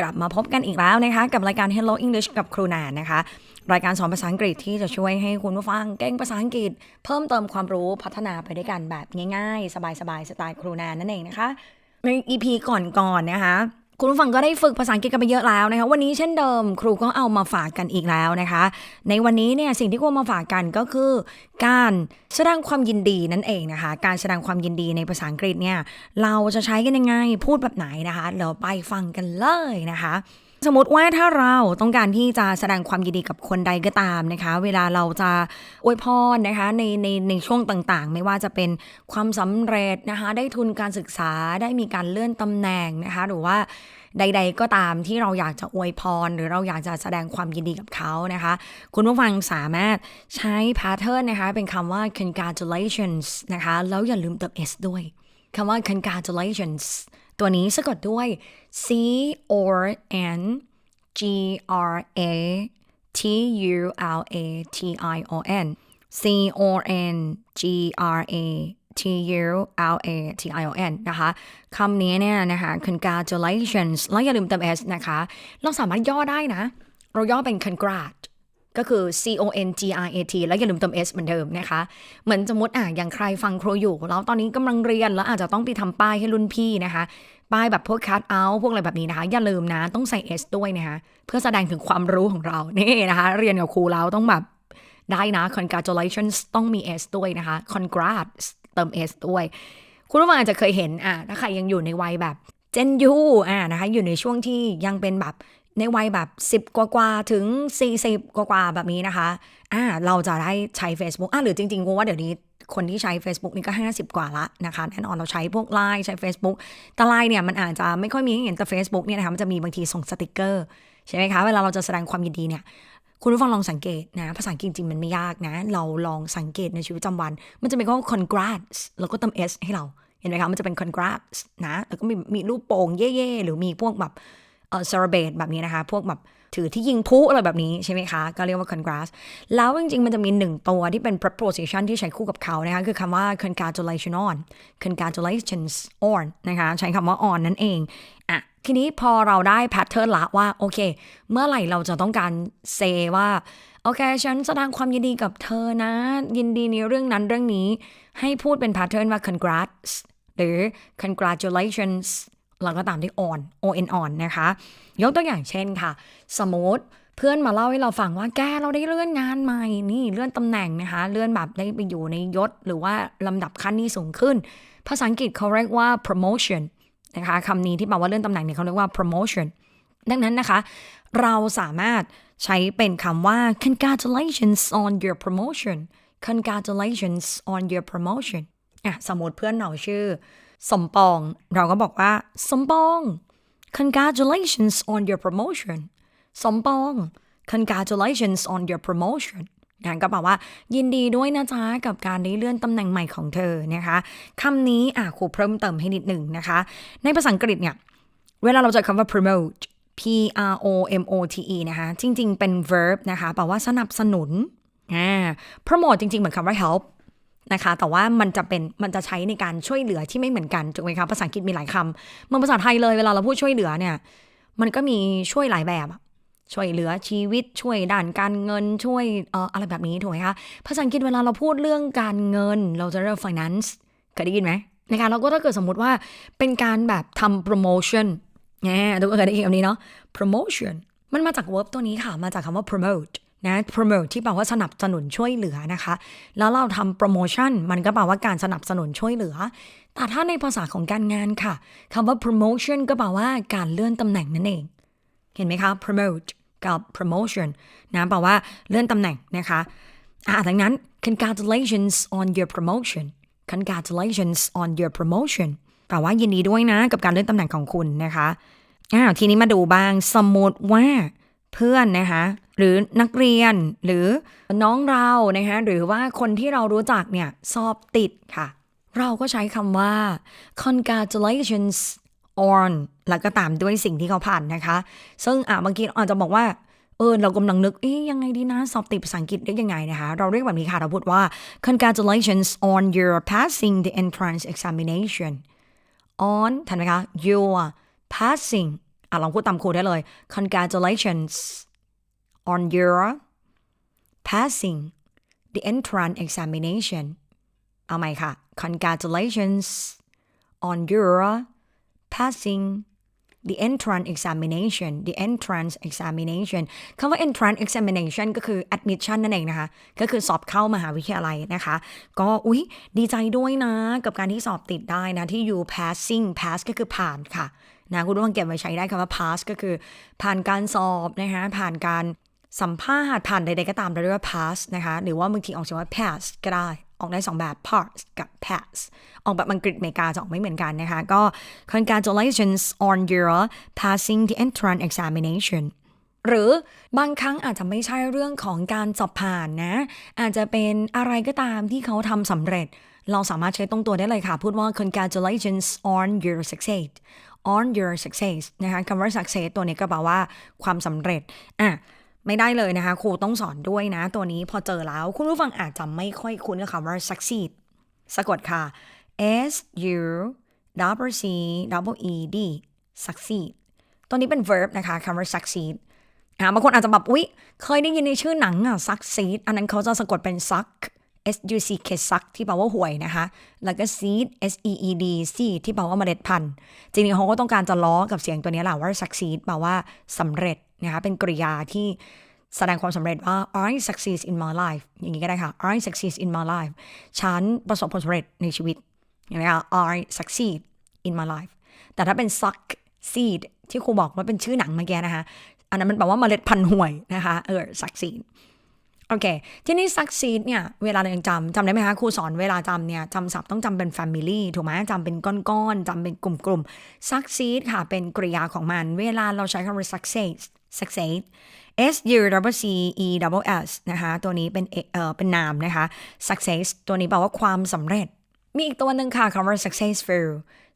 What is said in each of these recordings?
กลับมาพบกันอีกแล้วนะคะ กับรายการ Hello English กับครูแนนนะคะ รายการสอนภาษาอังกฤษที่จะช่วยให้คุณผู้ฟังเก่งภาษาอังกฤษ เพิ่มเติมความรู้พัฒนาไปด้วยกันแบบง่ายๆ สบายๆสไตล์ครูนานนั่นเองนะคะ ใน EP ก่อนๆนะคะ คุณผู้ฟังก็ได้ฝึกภาษาอังกฤษกันไปเยอะแล้วนะคะ วันนี้เช่นเดิม ครูก็เอามาฝากกันอีกแล้วนะคะ ในวันนี้เนี่ยสิ่งที่ครูมาฝากกันก็คือ การแสดงความยินดีนั่นเองนะคะ การแสดงความยินดีในภาษาอังกฤษเนี่ยเราจะใช้กันยังไงพูดแบบไหนนะคะเดี๋ยวไปฟังกันเลยนะคะ สมมติว่าถ้าเราต้องการที่จะแสดงความยินดีกับคนใดก็ตามนะคะ เวลาเราจะอวยพรนะคะในในในช่วงต่างๆ ไม่ว่าจะเป็นความสำเร็จนะคะได้ทุนการศึกษาได้มีการเลื่อนตำแหน่งนะคะหรือว่าใด ๆ ก็ตามที่เราอยากจะอวยพร หรือเราอยากจะแสดงความยินดีกับเขานะคะ คุณผู้ฟังสามารถใช้พทเทิร์นนะคะเป็นคำว่า congratulations นะคะแล้วอย่าลืมเติม s ด้วยคำว่า congratulations ตัวนี้สะกดด้วย C O N G R A T U L A T I O N C O N G R A T U L A T I O N นะคะคำนี้เนี่ยนะคะ congratulations แล้วอย่าลืมเติม s นะคะ เราสามารถย่อได้นะ เราย่อเป็น congrat ก็คือ C O N G R A T แล้วอย่าลืมเติม S เหมือนเดิมนะคะ เหมือนสมมติอะอย่างใครฟังครูอยู่ แล้วตอนนี้กำลังเรียนแล้วอาจจะต้องไปทำป้ายให้รุ่นพี่นะคะ ป้ายแบบพวก cut out พวกอะไรแบบนี้นะคะ อย่าลืมนะ ต้องใส่ S ด้วยนะคะ เพื่อแสดงถึงความรู้ของเรานี่นะคะ เรียนกับครูแล้วต้องแบบได้นะ congratulations ต้องมี S ด้วยนะคะ congrats เติม S ด้วย คุณผู้ฟังอาจจะเคยเห็นอะถ้าใครยังอยู่ในวัยแบบเจนยูอะนะคะอยู่ในช่วงที่ยังเป็นแบบ ในวัยแบบ 10 กว่ากว่าถึง 40 กว่ากว่าแบบนี้นะคะอ่าเราจะได้ใช้ Facebook อะหรือจริงๆกูว่าเดี๋ยวนี้คนที่ใช้ Facebook นี่ก็ 50 กว่าละนะคะแน่นอนเราใช้พวก Line ใช้ Facebook แต่ Line เนี่ยมันอาจจะไม่ค่อยมีให้เห็นแต่ Facebook เนี่ยนะคะมันจะมีบางทีส่งสติกเกอร์ใช่ไหมคะเวลาเราจะแสดงความยินดีเนี่ยคุณผู้ฟังลองสังเกตนะ ภาษาอังกฤษจริงๆมันไม่ยากนะ เราลองสังเกตในชีวิตประจำวัน มันจะเป็นคำว่า congrats แล้วก็เติม s ให้เรา เห็นไหมคะ มันจะเป็น congrats นะ แล้วก็มีมีรูปโป่งเย่ๆ หรือมีพวกแบบ เอ่อ celebrate แบบนี้นะคะ พวกแบบถือที่ยิงพุอะไรแบบนี้ใช่ไหมคะ ก็เรียกว่า congrats แล้วจริงๆ มันจะมีหนึ่งตัวที่เป็น preposition ที่ใช้คู่กับเขานะคะ คือคำว่า congratulation on congratulations on นะคะ ใช้คำว่า on นั่นเองอะทีนี้พอเราได้แพทเทิร์นละว่า โอเค เมื่อไหร่เราจะต้องการเซว่า โอเค ฉันแสดงความยินดีกับเธอนะ ยินดีในเรื่องนั้นเรื่องนี้ ให้พูดเป็นแพทเทิร์นว่า congrats หรือ congratulations แล้วก็ตามที่ on on on นะคะ ยกตัวอย่างเช่นค่ะ สมมติเพื่อนมาเล่าให้เราฟังว่าแกเราได้เลื่อนงานใหม่นี่เลื่อนตำแหน่งนะคะ เลื่อนแบบได้ไปอยู่ในยศ หรือว่าลำดับขั้นที่สูงขึ้น ภาษาอังกฤษเขาเรียกว่า promotion นะคะคำนี้ที่แปลว่าเลื่อนตำแหน่งเนี่ยเขาเรียกว่า promotion ดังนั้นนะคะ เราสามารถใช้เป็นคำว่า congratulations on your promotion congratulations on your promotion อะสมมติเพื่อนเราชื่อ สมปอง เราก็บอกว่า สมปอง congratulations on your promotion สมปอง congratulations on your promotion นะก็แปลว่ายินดีด้วยนะจ๊ะ กับการได้เลื่อนตำแหน่งใหม่ของเธอนะคะคำนี้อะครูเพิ่มเติมให้นิดหนึ่งนะคะ ในภาษาอังกฤษเนี่ย เวลาเราเจอคำว่า promote P R O M O T E นะคะ จริง ๆ เป็น verb นะคะแปลว่าสนับสนุนอ่า promote จริง ๆ เหมือนคำว่า help นะคะ แต่ว่ามันจะเป็นมันจะใช้ในการช่วยเหลือที่ไม่เหมือนกันถูกไหมคะภาษาอังกฤษมีหลายคำเมื่อภาษาไทยเลยเวลาเราพูดช่วยเหลือเนี่ย มันก็มีช่วยหลายแบบช่วยเหลือชีวิตช่วยด้านการเงินช่วยเอ่ออะไรแบบนี้ถูกไหมคะภาษาอังกฤษเวลาเราพูดเรื่องการเงิน เราจะเรียก finance เคยได้ยินไหมนะคะแล้วก็ถ้าเกิดสมมุติว่าเป็นการแบบทำ promotion เนี่ยทุกคนเคยได้ยินคำนี้เนาะ promotion มันมาจาก verb ตัวนี้ค่ะ มาจากคำว่า promote นะ promote ที่แปลว่าสนับสนุนช่วยเหลือนะคะ แล้วเราทำ promotion มันก็แปลว่าการสนับสนุนช่วยเหลือ แต่ถ้าในภาษาของการงานค่ะคำว่า promotion ก็แปลว่าการเลื่อนตำแหน่งนั่นเอง เห็นไหมคะ promote กับ promotion นะแปลว่าเลื่อนตำแหน่งนะคะอ่าดังนั้น congratulations on your promotion congratulations on your promotion แปลว่ายินดีด้วยนะ กับการเลื่อนตำแหน่งของคุณนะคะอ้าวทีนี้มาดูบ้าง สมมติว่า เพื่อนนะคะหรือนักเรียนหรือน้องเรานะคะหรือว่าคนที่เรารู้จักเนี่ยสอบติดค่ะ เราก็ใช้คำว่า congratulations on แล้วก็ตามด้วยสิ่งที่เขาผ่านนะคะ ซึ่งอะบางทีอาจจะบอกว่าเออเรากำลังนึกเอ๊ยยังไงดีนะ สอบติดภาษาอังกฤษได้ยังไงนะคะ เราเรียกแบบนี้ค่ะ เราพูดว่า congratulations on your passing the entrance examination on ทันไหมคะ your passing อะลองพูดตามครูได้เลย congratulations on your passing the entrance examination เอาใหม่ค่ะ congratulations on your passing the entrance examination the entrance examination คำว่า entrance examination ก็คือ admission นั่นเองนะคะ ก็คือสอบเข้ามหาวิทยาลัยนะคะ ก็อุ๊ย ดีใจด้วยนะ กับการที่สอบติดได้นะ ที่ you passing pass ก็คือผ่านค่ะ นะคุณผู้ฟังเก็บไว้ใช้ได้คำว่า pass ก็คือ ผ่านการสอบนะคะผ่านการสัมภาษณ์ผ่านใดๆก็ตามเราเรียกว่า pass นะคะหรือว่าบางทีออกเสียงว่า pass ก็ได้ออกได้สองแบบ pass กับ pass ออกแบบอังกฤษอเมริกาจะออกไม่เหมือนกันนะคะ ก็ congratulations on your passing the entrance examination หรือบางครั้งอาจจะไม่ใช่เรื่องของการสอบผ่านนะ อาจจะเป็นอะไรก็ตามที่เขาทำสำเร็จ เราสามารถใช้ตรงตัวได้เลยค่ะ พูดว่า congratulations on your success on your success นะคะคำว่า success ตัวนี้ก็แปลว่าความสำเร็จอะไม่ได้เลยนะคะ ครูต้องสอนด้วยนะ ตัวนี้พอเจอแล้ว คุณผู้ฟังอาจจะไม่ค่อยคุ้นกับคำว่า succeed สะกดค่ะ S U double C double E D succeed ตัวนี้เป็น verb นะคะคำว่า succeed อ่าบางคนอาจจะแบบอุ๊ย เคยได้ยินในชื่อหนังอะ succeed อันนั้นเขาจะสะกดเป็น suck S U C K suck ที่แปลว่าห่วยนะคะ แล้วก็ seed S E E D seed ที่แปลว่าเมล็ดพันธุ์ จริงๆเขาก็ต้องการจะล้อกับเสียงตัวนี้แหละว่า succeed แปลว่าสำเร็จนะคะ เป็นกริยาที่แสดงความสำเร็จว่า I succeed in my life อย่างนี้ก็ได้ค่ะ I succeed in my life ฉันประสบผลสำเร็จในชีวิตเห็นไหมคะ I succeed in my life แต่ถ้าเป็น suck seed ที่ครูบอกว่าเป็นชื่อหนังเมื่อกี้นะคะ อันนั้นมันแปลว่าเมล็ดพันธุ์ห่วยนะคะ เออ succeed โอเค ที่นี่ succeed เนี่ย เวลาเรายังจำจำได้ไหมคะ ครูสอนเวลาจำเนี่ยจำศัพท์ต้องจำเป็น family ถูกไหมจำเป็นก้อนๆจำเป็นกลุ่มๆ succeed ค่ะ เป็นกริยาของมัน เวลาเราใช้คำว่า success success S U W C E W S นะคะ ตัวนี้เป็นเอ่อเป็นนามนะคะ success ตัวนี้แปลว่าความสำเร็จ มีอีกตัวหนึ่งค่ะคำว่า successful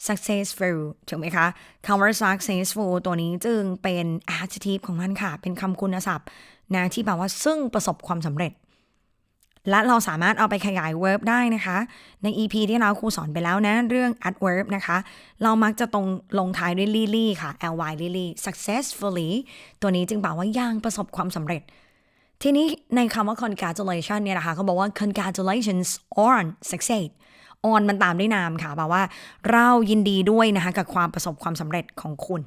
successful ถูกไหมคะคำว่า successful ตัวนี้จึงเป็น adjective ของมันค่ะ เป็นคำคุณศัพท์ นะที่แปลว่าซึ่งประสบความสำเร็จ และเราสามารถเอาไปขยาย verb ได้นะคะ ใน EP ที่เราครูสอนไปแล้วนะ เรื่อง adverb นะคะ เรามักจะตรงลงท้ายด้วย ly ค่ะ ly ly successfully ตัวนี้จึงแปลว่าย่างประสบความสำเร็จทีนี้ในคำว่า congratulation เนี่ยนะคะเขาบอกว่า congratulations on success on มันตามด้วยนามค่ะแปลว่าเรายินดีด้วยนะคะกับความประสบความสำเร็จของคุณ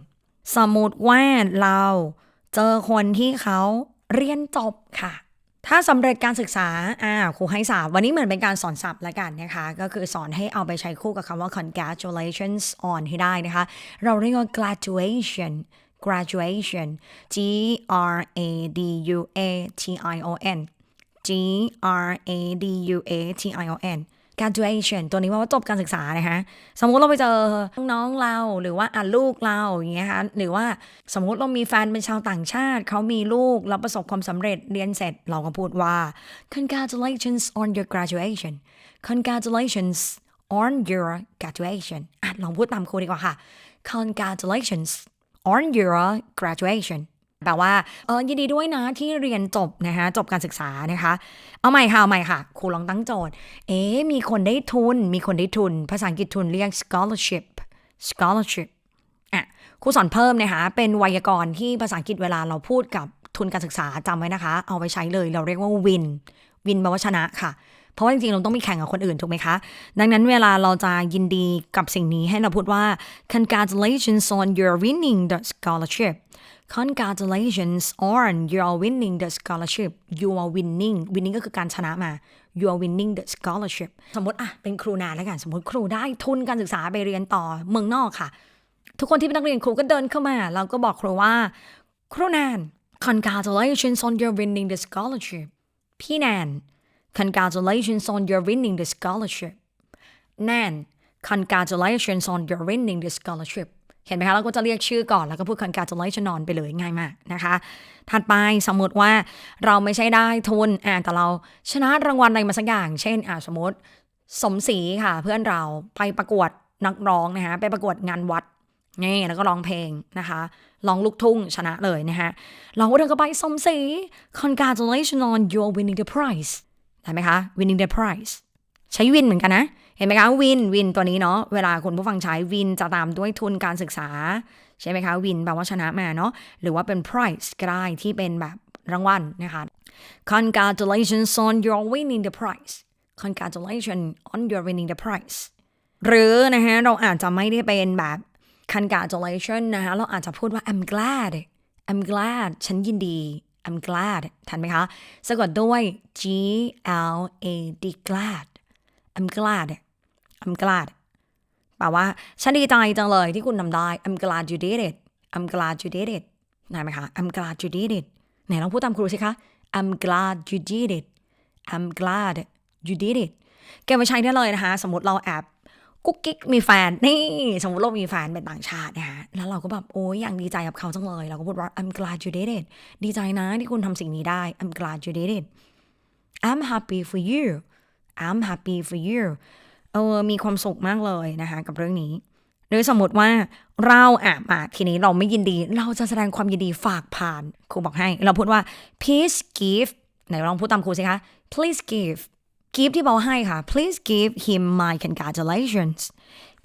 สมมติว่าเราเจอคนที่เขา เรียนจบค่ะ ถ้าสำเร็จการศึกษาอ่าครูให้สาวันนี้เหมือนเป็นการสอนศัพท์ละกันนะคะ ก็คือสอนให้เอาไปใช้คู่กับคำว่า congratulations on ให้ได้นะคะ เราเรียกว่า graduation graduation G R A D U A T I O N G R A D U A T I O N graduation ตัวนี้ว่าจบการศึกษานะคะสมมุติเราไปเจอน้องเราหรือว่าอะลูกเราอย่างเงี้ยค่ะหรือว่าสมมุติเรามีแฟนเป็นชาวต่างชาติ เขามีลูกแล้วประสบความสำเร็จเรียนเสร็จเราก็พูดว่า congratulations on your graduation congratulations on your graduation อะลองพูดตามครูดีกว่าค่ะ congratulations on your graduation แปลว่าเออยินดีด้วยนะที่เรียนจบนะคะจบการศึกษานะคะ เอาใหม่ค่ะเอาใหม่ค่ะครูลองตั้งโจทย์ เอ๊มีคนได้ทุน มีคนได้ทุน ภาษาอังกฤษทุนเรียก scholarship scholarship อะครูสอนเพิ่มนะคะเป็นไวยากรณ์ที่ภาษาอังกฤษเวลาเราพูดกับทุนการศึกษาจำไว้นะคะ เอาไปใช้เลยเราเรียกว่า win win แปลว่าชนะค่ะ เพราะว่าจริงๆ เราต้องมีแข่งกับคนอื่นถูกไหมคะ ดังนั้นเวลาเราจะยินดีกับสิ่งนี้ให้เราพูดว่า congratulations on your winning the scholarship congratulations on you are winning the scholarship you are winning winning ก็คือการชนะมา you are winning the scholarship สมมติอะเป็นครูนานแล้วกัน สมมติครูได้ทุนการศึกษาไปเรียนต่อเมืองนอกค่ะ ทุกคนที่เป็นนักเรียนครูก็เดินเข้ามา เราก็บอกครูว่า ครูแนน congratulations on your winning the scholarship พี่แนน congratulations on your winning the scholarship แนน congratulations on your winning the scholarship เห็นไหมคะ เราก็จะเรียกชื่อก่อนแล้วก็พูด congratulations on ไปเลยง่ายมากนะคะ ถัดไปสมมติว่าเราไม่ใช่ได้ทุนอ่าแต่เราชนะรางวัลอะไรมาสักอย่าง เช่นอ่าสมมติสมศรีค่ะ เพื่อนเราไปประกวดนักร้องนะคะไปประกวดงานวัดนี่แล้วก็ร้องเพลงนะคะร้องลูกทุ่งชนะเลยนะคะเราก็เดินเข้าไปสมศรี congratulations on your winning the prize ได้ไหมคะ winning the prize ใช้วินเหมือนกันนะ เห็นไหมคะวินวินตัวนี้เนาะเวลาคุณผู้ฟังใช้วินจะตามด้วยทุนการศึกษา ใช่ไหมคะ win แปลว่าชนะมาเนาะหรือว่าเป็น prize ก็ได้ที่เป็นแบบรางวัลนะคะ congratulations on your winning the prize congratulations on your winning the prize หรือนะฮะเราอาจจะไม่ได้เป็นแบบ congratulations นะคะเราอาจจะพูดว่า I'm glad I'm glad ฉันยินดี I'm glad ทันไหมคะ สะกดด้วย G L A D glad I'm glad I'm glad แปลว่าฉันดีใจจังเลยที่คุณทำได้ I'm glad you did it I'm glad you did it ได้ไหมคะ I'm glad you did it ไหนลองพูดตามครูสิคะ I'm glad you did it I'm glad you did it เก็บไว้ใช้ได้เลยนะคะ สมมติเราแอบกุ๊กกิ๊กมีแฟนนี่ สมมติเรามีแฟนเป็นต่างชาตินะคะแล้วเราก็แบบโอ้ยอยากดีใจกับเขาจังเลย เราก็พูดว่า I'm glad you did it ดีใจนะที่คุณทำสิ่งนี้ได้ I'm glad you did it I'm happy for you I'm happy for you เออมีความสุขมากเลยนะคะกับเรื่องนี้ หรือสมมติว่าเราอะมาทีนี้เราไม่ยินดี เราจะแสดงความยินดีฝากผ่านครูบอกให้ เราพูดว่า please give ไหนลองพูดตามครูสิคะ please give give ที่บอกให้ค่ะ please give him my congratulations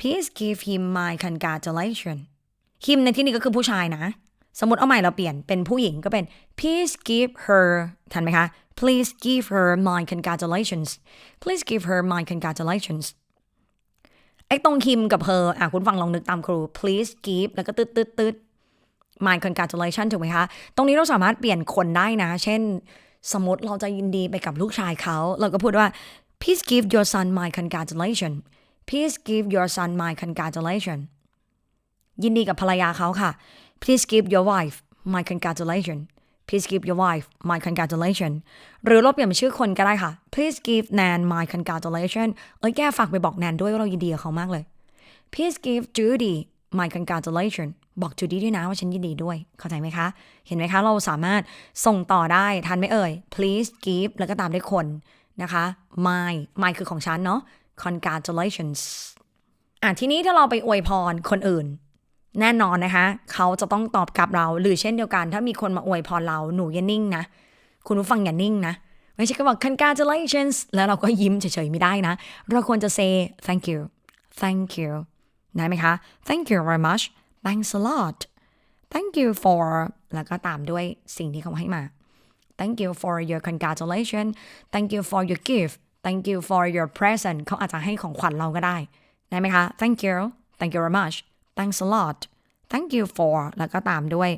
please give him my congratulations him ในที่นี้ก็คือผู้ชายนะ สมมติเอาใหม่เราเปลี่ยนเป็นผู้หญิงก็เป็น please give her ทันไหมคะ please give her my congratulations please give her my congratulations ไอ้ตรงคิมกับเ her อะคุณฟังลองนึกตามครู please give แล้วก็ตึ๊ดตึ๊ดตึ๊ด my congratulation ถูกไหมคะ ตรงนี้เราสามารถเปลี่ยนคนได้นะ เช่น สมมติเราจะยินดีไปกับลูกชายเขา เราก็พูดว่า please give your son my congratulation please give your son my congratulation ยินดีกับภรรยาเขาค่ะ please give your wife my congratulation please give your wife my congratulation หรือเราเปลี่ยนเป็นชื่อคนก็ได้ค่ะ please give Nan my congratulation เอ้ยแกฝากไปบอกแนนด้วยว่าเรายินดีกับเขามากเลย please give Judy my congratulation บอกจูดี้ด้วยนะว่าฉันยินดีด้วย เข้าใจไหมคะ เห็นไหมคะ เราสามารถส่งต่อได้ทันไหมเอ่ย please give แล้วก็ตามด้วยคนนะคะ my my คือของฉันเนาะ congratulations อะทีนี้ถ้าเราไปอวยพรคนอื่น แน่นอนนะคะ เขาจะต้องตอบกลับเรา หรือเช่นเดียวกัน ถ้ามีคนมาอวยพรเราหนูอย่านิ่งนะ คุณผู้ฟังอย่านิ่งนะ ไม่ใช่ก็บอก congratulations แล้วเราก็ยิ้มเฉยๆไม่ได้นะ เราควรจะ say thank you thank you ได้ไหมคะ thank you very much thanks a lot thank you for แล้วก็ตามด้วยสิ่งที่เขาให้มา thank you for your congratulation thank you for your gift thank you for your present เขาอาจจะให้ของขวัญเราก็ได้ ได้ไหมคะ thank you thank you very much thanks a lot thank you for แล้วก็ตามด้วย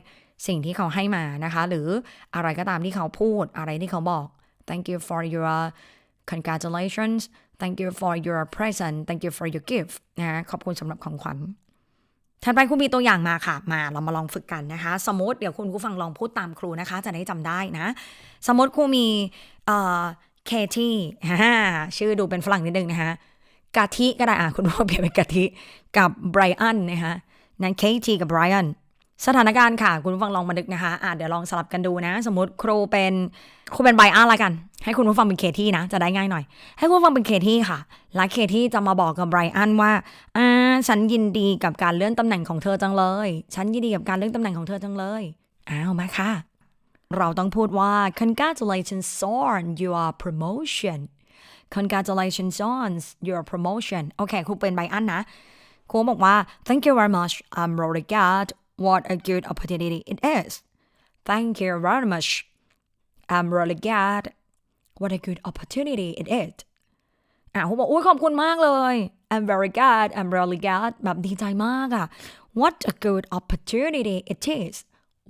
สิ่งที่เขาให้มานะคะ หรืออะไรก็ตามที่เขาพูดอะไรที่เขาบอก thank you for your congratulations thank you for your present thank you for your gift นะขอบคุณสำหรับของขวัญถัดไปคุณมีตัวอย่างมาค่ะ มาเรามาลองฝึกกันนะคะ สมมติเดี๋ยวคุณผู้ฟังลองพูดตามครูนะคะ จะได้จำได้นะ สมมติครูมีเอ่อเคที่ชื่อดูเป็นฝรั่งนิดนึงนะคะ กะทิก็ได้อะคุณพ่อเปลี่ยนเป็นกะทิกับไบรอันนะคะนั้นเคที่กับไบรอันสถานการณ์ค่ะ คุณผู้ฟังลองมาดึกนะคะอะเดี๋ยวลองสลับกันดูนะ สมมติครูเป็นครูเป็นไบรอันละกัน ให้คุณผู้ฟังเป็นเคที่นะ จะได้ง่ายหน่อย ให้คุณผู้ฟังเป็นเคที่ค่ะ และเคที่จะมาบอกกับไบรอันว่าอ่าฉันยินดีกับการเลื่อนตำแหน่งของเธอจังเลย ฉันยินดีกับการเลื่อนตำแหน่งของเธอจังเลยอ้าวมาค่ะ เราต้องพูดว่า congratulations on your promotion congratulations on your promotion โอเคครูเป็นไบอันนะครูบอกว่า thank you very much I'm really glad what a good opportunity it is thank you very much I'm really glad what a good opportunity it is อ่ะครูบอกอุ้ยขอบคุณมากเลย I'm very glad I'm really glad แบบดีใจมากอะ what a good opportunity it is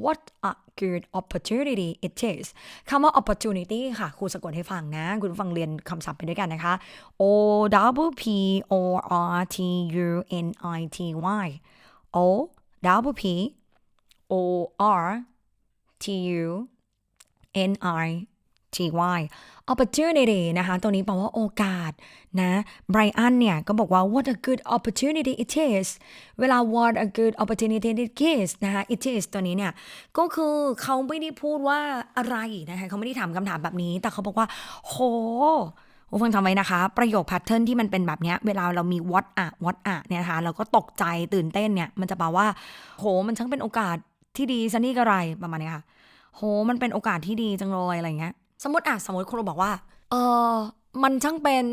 what a good opportunity it is คำว่า opportunity ค่ะครูสะกดให้ฟังนะ คุณฟังเรียนคำศัพท์ไปด้วยกันนะคะ O W P O R T U N I T Y O W P O R T U N I T Y opportunity นะคะตัวนี้แปลว่าโอกาสนะไบรอันเนี่ย ก็บอกว่า what a good opportunity it is เวลา what a good opportunity it is นะคะ it is ตัวนี้เนี่ย ก็คือเขาไม่ได้พูดว่าอะไรนะคะเขาไม่ได้ถามคำถามแบบนี้ แต่เขาบอกว่า โหผู้ฟังจำไว้นะคะ ประโยคแพทเทิร์นที่มันเป็นแบบนี้เวลาเรามี what อะ what อะเนี่ยนะคะเราก็ตกใจตื่นเต้นเนี่ย มันจะแปลว่า โห มันช่างเป็นโอกาสที่ดีซะนี่ก็ไรประมาณนี้ค่ะ โห มันเป็นโอกาสที่ดีจังเลยอะไรเงี้ย สมมติอะสมมติครูบอกว่า เออมันช่างเป็น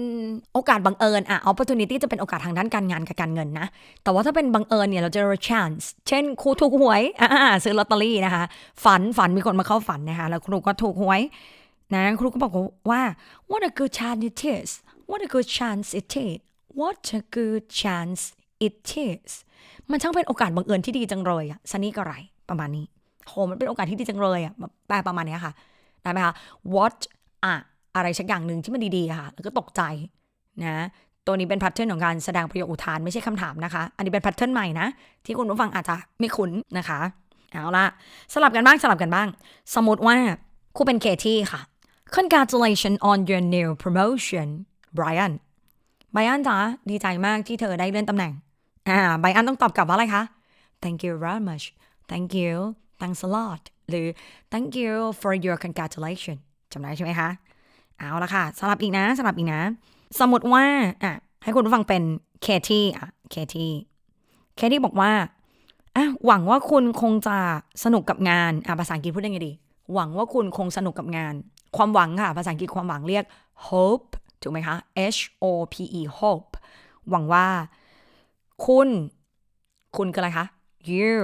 โอกาสบังเอิญอะ opportunity จะเป็นโอกาสทางด้านการงานกับการเงินนะ แต่ว่าถ้าเป็นบังเอิญเนี่ยเราจะเรียก chance เช่นครูถูกหวยอ่าซื้อลอตเตอรี่นะคะ ฝันฝันมีคนมาเข้าฝันนะคะ แล้วครูก็ถูกหวยนะครูก็บอกว่า what a good chance it is what a good chance it is what a good chance it is มันช่างเป็นโอกาสบังเอิญที่ดีจังเลยอะซันนี่ก็ไรประมาณนี้โหมันเป็นโอกาสที่ดีจังเลยอะแบบแปลประมาณนี้ค่ะ ได้ไหมคะ what อะอะไรสักอย่างหนึ่งที่มันดีๆค่ะ แล้วก็ตกใจนะตัวนี้เป็นแพทเทิร์นของการแสดงประโยคอุทานไม่ใช่คำถามนะคะ อันนี้เป็นแพทเทิร์นใหม่นะ ที่คุณผู้ฟังอาจจะไม่คุ้นนะคะ เอาละสลับกันบ้างสลับกันบ้าง สมมติว่าครูเป็นเคที่ค่ะ Congratulations on your new promotion Brian Brian จ๋าดีใจมากที่เธอได้เลื่อนตำแหน่ง อ่า Brian ต้องตอบกลับว่าอะไรคะ Thank you very much Thank you Thanks a lot หรือ Thank you for your congratulation จำได้ใช่ไหมคะ เอาละค่ะสลับอีกนะสลับอีกนะ สมมติว่าอะให้คุณผู้ฟังเป็นเคที่อะเคที่เคที่บอกว่าอะหวังว่าคุณคงจะสนุกกับงานอะภาษาอังกฤษพูดได้ไงดี หวังว่าคุณคงสนุกกับงาน ความหวังค่ะ ภาษาอังกฤษความหวังเรียก hope ถูกไหมคะ H O P E hope หวังว่า คุณ คุณคืออะไรคะ you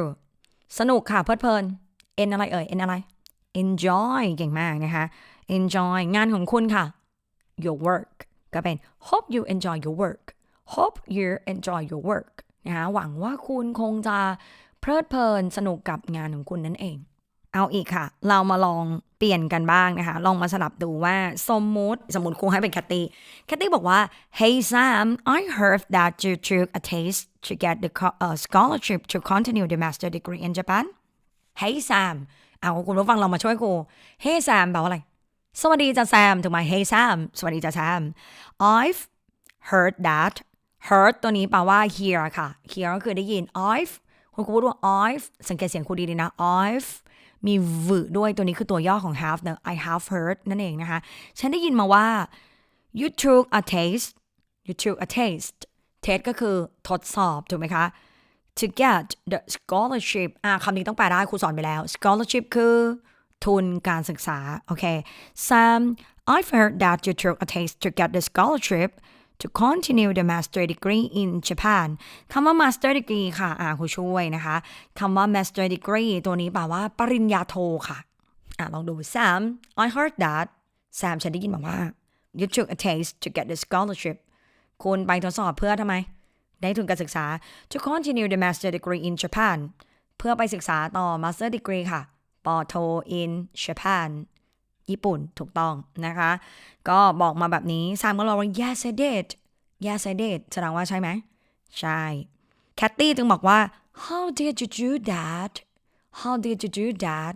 สนุกค่ะเพลิดเพลิน N อะไรเอ่ย N อะไร enjoy เก่งมากนะคะ enjoy งานของคุณค่ะ your work ก็เป็น hope you enjoy your work hope you enjoy your work นะคะหวังว่าคุณคงจะเพลิดเพลินสนุกกับงานของคุณนั่นเอง เอาอีกค่ะ เรามาลองเปลี่ยนกันบ้างนะคะ ลองมาสลับดูว่าสมมติสมมติครูให้เป็นแคตตี้แคตตี้บอกว่า Hey Sam I heard that you took a test to get the co- uh, scholarship to continue the master degree in Japan Hey Sam เอาคุณผู้ฟังเรามาช่วยครู Hey Sam แปลว่าอะไร สวัสดีจ้าแซมถูกไหม Hey Sam สวัสดีจ้าแซม I've heard that heard ตัวนี้แปลว่า hear ค่ะ hear ก็คือได้ยิน I've คุณครูพูดว่า I've สังเกตเสียงครูดีๆนะ I've มี v ด้วยตัวนี้คือตัวย่อของ have เนอะ I have heard นั่นเองนะคะ ฉันได้ยินมาว่า you took a taste you took a taste taste ก็คือทดสอบ ถูกไหมคะ to get the scholarship อะคำนี้ต้องแปลได้ครูสอนไปแล้ว scholarship คือทุนการศึกษา โอเค Sam I've heard that you took a test to get the scholarship to continue the master degree in Japan คำว่า master degree ค่ะ อ่าครูช่วยนะคะคำว่า master degree ตัวนี้แปลว่าปริญญาโทค่ะ อะลองดู Sam I heard that Sam ฉันได้ยินมาว่า you took a test to get the scholarship คุณไปทดสอบเพื่อทำไม ได้ทุนการศึกษา to continue the master degree in Japan เพื่อไปศึกษาต่อ master degree ค่ะ ปอโท in Japan ญี่ปุ่นถูกต้องนะคะ ก็บอกมาแบบนี้ซามก็บอว่า yes I did yes I did แสดงว่าใช่ไหม ใช่ แคตตี้จึงบอกว่า how did you do that how did you do that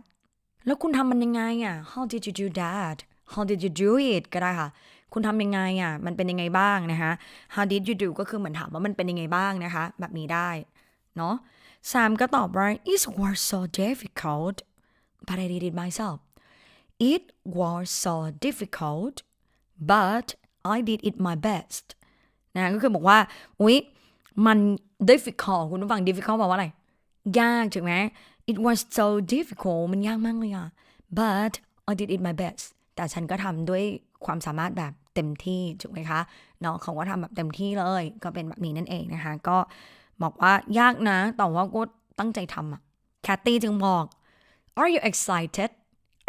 แล้วคุณทำมันยังไงอะ how did you do that how did you do it ก็ได้ค่ะ คุณทำยังไงอะ มันเป็นยังไงบ้างนะคะ how did you do ก็คือเหมือนถามว่ามันเป็นยังไงบ้างนะคะ แบบนี้ได้ เนาะซามก็ตอบว่า it was so difficult but I did it myself it was so difficult but I did it my best นะก็คือบอกว่าอุ๊ยมัน difficult คุณผู้ฟัง difficult แปลว่าอะไร ยากถูกไหม it was so difficult มันยากมากเลยอะ but I did it my best แต่ฉันก็ทำด้วยความสามารถแบบ เต็มที่ถูกไหมคะเนาะเขาก็ทำแบบเต็มที่เลย ก็เป็นแบบนี้นั่นเองนะคะ ก็บอกว่ายากนะ แต่ว่าก็ตั้งใจทำอะแคตตี้จึงบอก Are you excited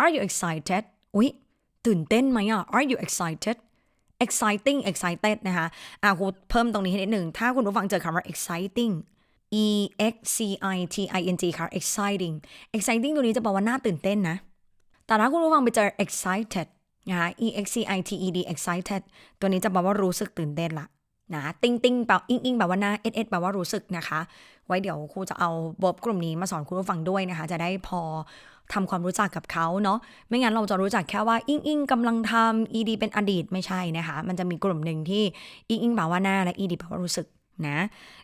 Are you excited อุ๊ยตื่นเต้นไหมอะ Are you excited exciting excited นะคะอะครูเพิ่มตรงนี้ให้นิดหนึ่ง ถ้าคุณผู้ฟังเจอคำว่า exciting e x c i t i n g ค่ะ exciting exciting ตัวนี้จะแปลว่าน่าตื่นเต้นนะ แต่ถ้าคุณผู้ฟังไปเจอ excited นะคะ e x c i t e d excited ตัวนี้จะแปลว่ารู้สึกตื่นเต้นละนะติ้งติ้งแปลอิงอิงแปลว่าหน้าเอสเอสแปลว่ารู้สึกนะคะ ไว้เดี๋ยวครูจะเอาบทกลุ่มนี้มาสอนคุณผู้ฟังด้วยนะคะ จะได้พอทำความรู้จักกับเขาเนาะไม่งั้นเราจะรู้จักแค่ว่าอิงอิงกำลังทำ ed เป็นอดีตไม่ใช่นะคะ มันจะมีกลุ่มหนึ่งที่อิงอิงแปลว่าหน้าและ ed แปลว่ารู้สึกนะ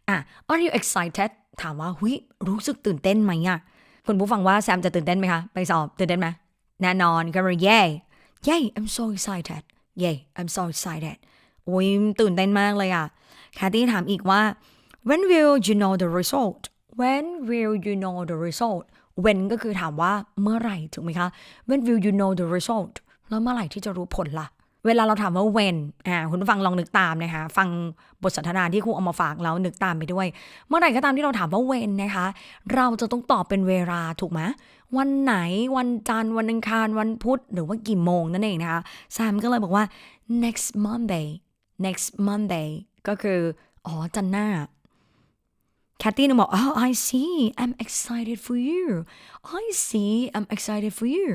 อะ are you excited ถามว่าหุยรู้สึกตื่นเต้นไหมอะคุณผู้ฟังว่าแซมจะตื่นเต้นไหมคะไปสอบตื่นเต้นไหมแน่นอนก็เลย yay yay I'm so excited yay I'm so excited โอ้ยตื่นเต้นมากเลยอะแคทตี้ถามอีกว่า when will you know the result when will you know the result when ก็คือถามว่าเมื่อไหร่ถูกไหมคะ when will you know the result แล้วเมื่อไหร่ที่จะรู้ผลล่ะ เวลาเราถามว่า when อ่าคุณผู้ฟังลองนึกตามนะคะ ฟังบทสนทนาที่ครูเอามาฝากแล้วนึกตามไปด้วย เมื่อไหร่ก็ตามที่เราถามว่า when นะคะ เราจะต้องตอบเป็นเวลาถูกไหมวันไหนวันจันทร์วันอังคารวันพุธหรือว่ากี่โมงนั่นเองนะคะแซมก็เลยบอกว่า next Monday next Monday ก็คืออ๋อจันทร์หน้าแคทตี้นึกบอก oh I see I'm excited for you I see I'm excited for you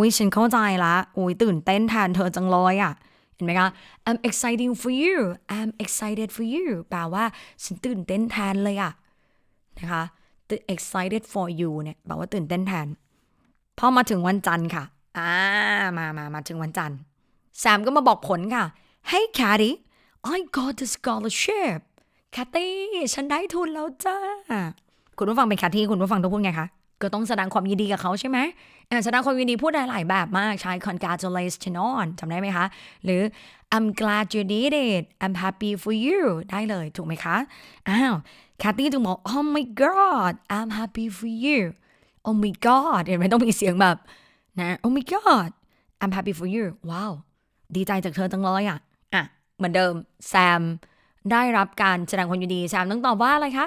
อุ้ยฉันเข้าใจละอุ้ยตื่นเต้นแทนเธอจังเลยอะเห็นไหมคะ I'm excited for you I'm excited for you แปลว่าฉันตื่นเต้นแทนเลยอะนะคะ excited for you เนี่ยแปลว่าตื่นเต้นแทนพอมาถึงวันจันทร์ค่ะอ่ามามามาถึงวันจันทร์แซมก็มาบอกผลค่ะ Hey Catty I got the scholarship แคทตี้ฉันได้ทุนแล้วจ้า คุณผู้ฟังเป็นแคทตี้คุณผู้ฟังต้องพูดไงคะ ก็ต้องแสดงความยินดีกับเขาใช่ไหมแสดงความยินดีพูดได้หลายแบบมากใช้ congratulations on จำได้ไหมคะ หรือ I'm glad you did it I'm happy for you ได้เลยถูกไหมคะ อ้าวแคทตี้จึงบอก oh my god I'm happy for you oh my god เห็นไหมต้องมีเสียงแบบนะ oh my god I'm happy for you ว้าว ดีใจจากเธอจังเลยอะ อะ เหมือนเดิมแซมได้รับการแสดงความยินดีแซมต้องตอบว่าอะไรคะ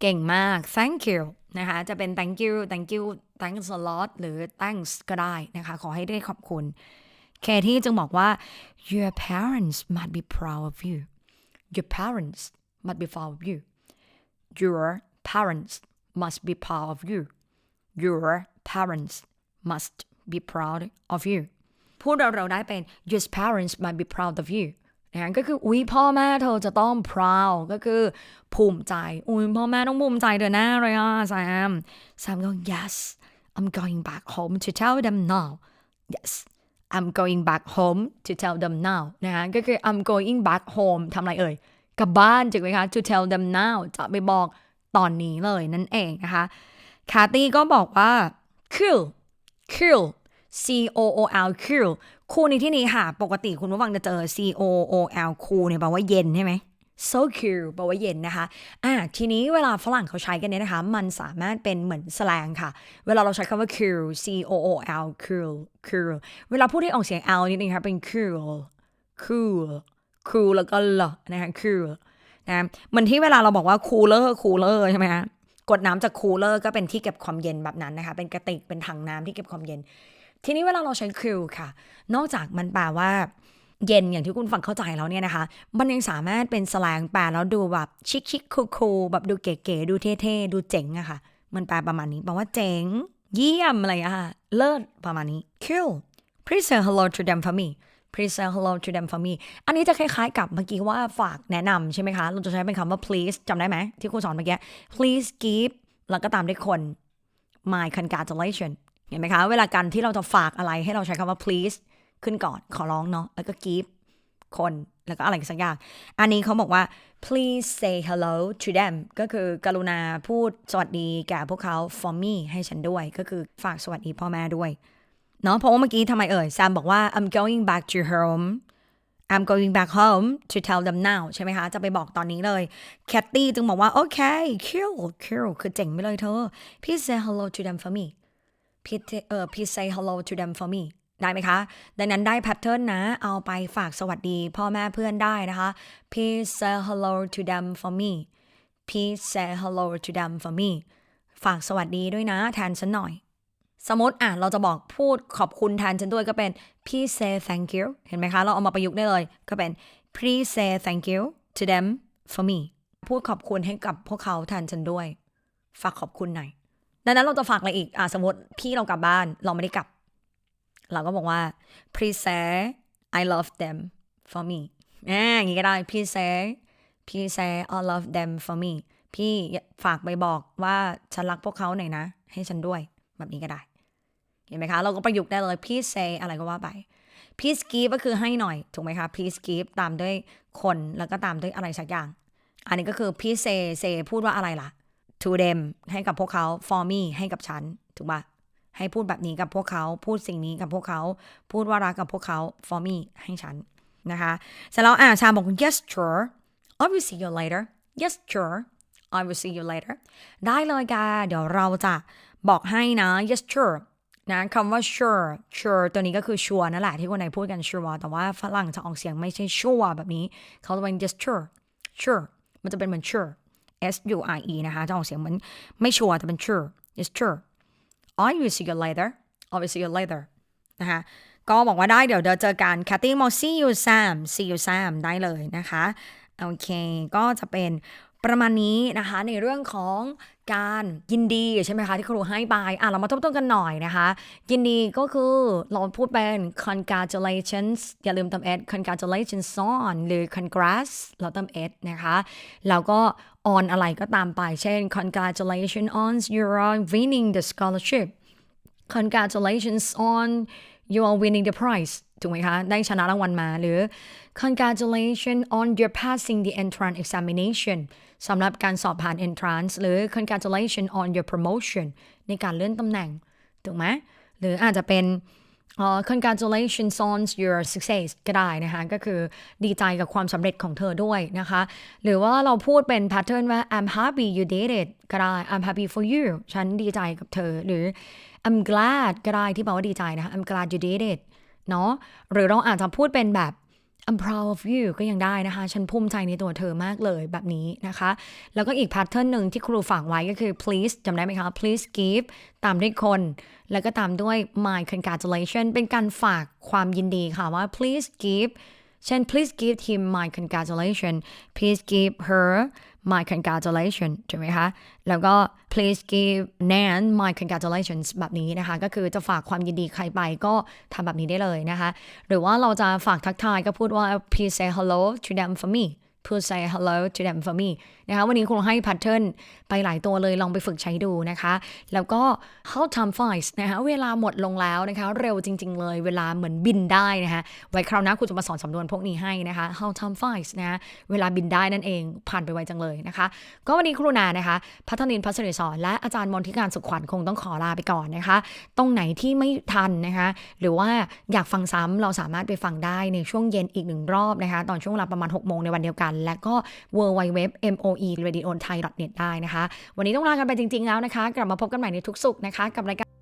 เก่งมาก thank you นะคะจะเป็น thank you thank you thanks a lot หรือ thanks ก็ได้นะคะ ขอให้ได้ขอบคุณ เคที่จึงบอกว่า your parents must be proud of you your parents must be proud of you your parents must be proud of you your parents must be proud of you พูดเราๆได้เป็น your parents must be proud of you นะก็คืออุ้ยพ่อแม่เธอจะต้อง proud ก็คือภูมิใจอุ้ยพ่อแม่ต้องภูมิใจเธอแน่เลยอะแซมแซมก็ yes I'm going back home to tell them now yes I'm going back home to tell them now นะคะก็คือ I'm going back home ทำอะไรเอ่ยกลับบ้านจริงไหมคะ to tell them now จะไปบอกตอนนี้เลยนั่นเองนะคะคาตี้ก็บอกว่า cool cool C O O L cool คูในที่นี้ค่ะ ปกติคุณผู้ฟังจะเจอ C O O L คูเนี่ยแปลว่าเย็นใช่ไหม so cool แปลว่าเย็นนะคะ อ่า ทีนี้เวลาฝรั่งเขาใช้กันเนี่ยนะคะ มันสามารถเป็นเหมือนสแลงค่ะ เวลาเราใช้คำว่า cool C O O L cool cool เวลาพูดให้ออกเสียง L นิดนึงค่ะ เป็น cool cool cool แล้วก็ลนะคะ cool นะเหมือนที่เวลาเราบอกว่า cooler cooler ใช่ไหมคะกดน้ำจาก cooler ก็เป็นที่เก็บความเย็นแบบนั้นนะคะ เป็นกระติก เป็นถังน้ำที่เก็บความเย็น ทีนี้เวลาเราใช้ cool ค่ะ นอกจากมันแปลว่าเย็นอย่างที่คุณฟังเข้าใจแล้วเนี่ยนะคะ มันยังสามารถเป็นสแลงแปลแล้วดูแบบชิคชิคคูคูแบบดูเก๋ๆดูเท่ๆดูเจ๋งอะค่ะ มันแปลประมาณนี้แปลว่าเจ๋ง เยี่ยมอะไรอะค่ะ เลิศประมาณนี้ cool please say hello to them for me please say hello to them for me อันนี้จะคล้ายๆกับเมื่อกี้ว่าฝากแนะนำใช่ไหมคะ เราจะใช้เป็นคำว่า please จำได้ไหมที่ครูสอนเมื่อกี้ please give แล้วก็ตามด้วยคน my congratulation เห็นไหมคะ เวลาการที่เราจะฝากอะไรให้เราใช้คำว่า please ขึ้นก่อนขอร้องเนาะแล้วก็ give คนแล้วก็อะไรสักอย่าง อันนี้เขาบอกว่า please say hello to them ก็คือกรุณาพูดสวัสดีแก่พวกเขา for me ให้ฉันด้วย ก็คือฝากสวัสดีพ่อแม่ด้วย เนาะเพราะว่าเมื่อกี้ทำไมเอ่ยแซมบอกว่า I'm going back to home I'm going back home to tell them now ใช่ไหมคะ จะไปบอกตอนนี้เลย แคตตี้จึงบอกว่า โอเค cool cool คือเจ๋งไปเลยเธอ please say hello to them for me please 어 please say hello to them for me ได้ไหมคะ ดังนั้นได้แพทเทิร์นนะ เอาไปฝากสวัสดีพ่อแม่เพื่อนได้นะคะ please say hello to them for me please say hello to them for me ฝากสวัสดีด้วยนะ แทนฉันหน่อย สมมติอะเราจะบอกพูดขอบคุณแทนฉันด้วยก็เป็น please say thank you เห็นไหมคะ เราเอามาประยุกต์ได้เลย ก็เป็น please say thank you to them for me พูดขอบคุณให้กับพวกเขาแทนฉันด้วย ฝากขอบคุณหน่อย ดังนั้นเราจะฝากอะไรอีกอะสมมติพี่เรากลับบ้านเราไม่ได้กลับ เราก็บอกว่า please say I love them for me อ่าอย่างนี้ก็ได้ please say please say I love them for me พี่ฝากไปบอกว่าฉันรักพวกเขาหน่อยนะ ให้ฉันด้วยแบบนี้ก็ได้ เห็นไหมคะ เราก็ประยุกต์ได้เลย please say อะไรก็ว่าไป please give ก็คือให้หน่อย ถูกไหมคะ please give ตามด้วยคนแล้วก็ตามด้วยอะไรสักอย่าง อันนี้ก็คือ please say say พูดว่าอะไรล่ะ to them ให้กับพวกเขา for me ให้กับฉัน ถูกปะให้พูดแบบนี้กับพวกเขา พูดสิ่งนี้กับพวกเขา พูดว่ารักกับพวกเขา for me ให้ฉัน นะคะเสร็จแล้วอ่าชาบอก yes sure I will see you later yes sure I will see you later ได้เลยกาเดี๋ยวเราจะบอกให้นะ yes sure นะคำว่า sure sure ตัวนี้ก็คือ sure นั่นแหละที่คนไหนพูดกัน sure แต่ว่าฝรั่งจะออกเสียงไม่ใช่ sure แบบนี้ เขาจะเป็น just sure sure มันจะเป็นเหมือน sure s u r e นะคะจะออกเสียงเหมือนไม่ชัวร์แต่เป็น sure it's sure I will see you later I will see you later นะคะก็บอกว่าได้เดี๋ยวเดี๋ยวเจอกัน Cathy มอก see you Sam see you Sam ได้เลยนะคะ โอเค ก็จะเป็นประมาณนี้นะคะในเรื่องของ การยินดีใช่ไหมคะที่ครูให้ไปอะเรามาทบทวนกันหน่อยนะคะ ยินดีก็คือเราพูดเป็น congratulations อย่าลืมเติม s congratulations on หรือ congrats เราเติม s นะคะ แล้วก็ on อะไรก็ตามไป เช่น congratulations on your winning the scholarship congratulations on you are winning the prize ถูกไหมคะ ได้ชนะรางวัลมาหรือ congratulations on your passing the entrance examination สำหรับการสอบผ่าน entrance หรือ congratulations on your promotion ในการเลื่อนตำแหน่ง ถูกไหมหรืออาจจะเป็นเอ่อ congratulations on your success ก็ได้นะคะ ก็คือดีใจกับความสำเร็จของเธอด้วยนะคะ หรือว่าเราพูดเป็น pattern ว่า I'm happy you did it ก็ได้ I'm happy for you ฉันดีใจกับเธอ หรือ I'm glad ก็ได้ที่แปลว่าดีใจนะคะ I'm glad you did it เนาะหรือเราอาจจะพูดเป็นแบบ I'm proud of you ก็ยังได้นะคะ ฉันภูมิใจในตัวเธอมากเลยแบบนี้นะคะ แล้วก็อีกแพทเทิร์นหนึ่งที่ครูฝากไว้ก็คือ please จำได้ไหมคะ please give ตามด้วยคน แล้วก็ตามด้วย my congratulation เป็นการฝากความยินดีค่ะว่า please give เช่น please give him my congratulation please give her my congratulation ถูกไหมคะ แล้วก็ please give Nan my congratulations แบบนี้นะคะ ก็คือจะฝากความยินดีใครไปก็ทำแบบนี้ได้เลยนะคะ หรือว่าเราจะฝากทักทายก็พูดว่า please say hello to them for me please say hello to them for me นะคะวันนี้ครูให้แพทเทิร์นไปหลายตัวเลยลองไปฝึกใช้ดูนะคะ แล้วก็ how time flies นะคะเวลาหมดลงแล้วนะคะ เร็วจริง ๆ เลยเวลาเหมือนบินได้นะคะไว้คราวหน้าครูจะมาสอนสำนวนพวกนี้ให้นะคะ how time flies นะคะเวลาบินได้นั่นเองผ่านไปไวจังเลยนะคะ ก็วันนี้ครูนานะคะ พัฒนินพัสริสอนและอาจารย์มนทิการสุขขวัญคงต้องขอลาไปก่อนนะคะ ตรงไหนที่ไม่ทันนะคะ หรือว่าอยากฟังซ้ำเราสามารถไปฟังได้ในช่วงเย็นอีกหนึ่งรอบนะคะ ตอนช่วงเวลาประมาณ6โมงในวันเดียวกันและก็ w w w moe radio thai net ได้นะคะ วันนี้ต้องลากันไปจริง ๆ แล้วนะคะ กลับมาพบกันใหม่ในทุกสุขนะคะกับรายการ